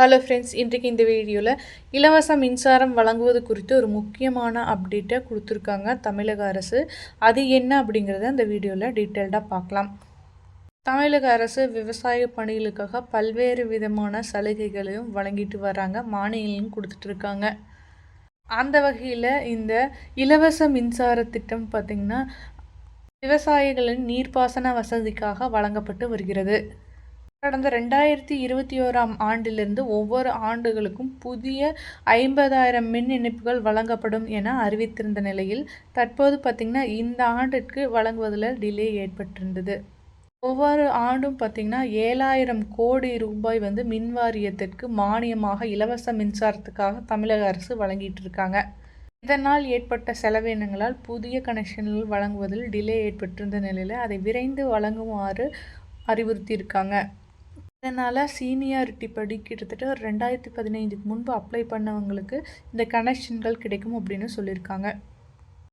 Hello friends இன்றைக்கு இந்த வீடியோவில் இலவச மின்சாரம் வழங்குவது குறித்து ஒரு முக்கியமான அப்டேட்டை கொடுத்துருக்காங்க தமிழக அரசு. அது என்ன அப்படிங்கிறத அந்த வீடியோவில் டீட்டெயில்டாக பார்க்கலாம். தமிழக அரசு விவசாய பணிகளுக்காக பல்வேறு விதமான சலுகைகளையும் வழங்கிட்டு வராங்க மானியங்களும் கொடுத்துட்ருக்காங்க அந்த வகையில் இந்த இலவச மின்சார திட்டம் பார்த்திங்கன்னா விவசாயிகளின் நீர்ப்பாசன வசதிக்காக வழங்கப்பட்டு வருகிறது. கடந்த ரெண்டாயிரத்தி இருபத்தி ஓராம் ஆண்டிலிருந்து ஒவ்வொரு ஆண்டுகளுக்கும் புதிய ஐம்பதாயிரம் மின் இணைப்புகள் வழங்கப்படும் என அறிவித்திருந்த நிலையில் தற்போது பார்த்திங்கன்னா இந்த ஆண்டிற்கு வழங்குவதில் டிலே ஏற்பட்டிருந்தது. ஒவ்வொரு ஆண்டும் பார்த்திங்கன்னா ஏழாயிரம் கோடி ரூபாய் வந்து மின் வாரியத்திற்கு மானியமாக இலவச மின்சாரத்துக்காக தமிழக அரசு வழங்கிட்டு இருக்காங்க. இதனால் ஏற்பட்ட செலவினங்களால் புதிய கனெக்ஷன்கள் வழங்குவதில் டிலே ஏற்பட்டிருந்த நிலையில் அதை விரைந்து வழங்குமாறு அறிவுறுத்தியிருக்காங்க. இதனால் சீனியாரிட்டி படி கிட்டத்தட்ட ஒரு ரெண்டாயிரத்தி பதினைஞ்சுக்கு முன்பு அப்ளை பண்ணவங்களுக்கு இந்த கனெக்ஷன்கள் கிடைக்கும் அப்படின்னு சொல்லியிருக்காங்க.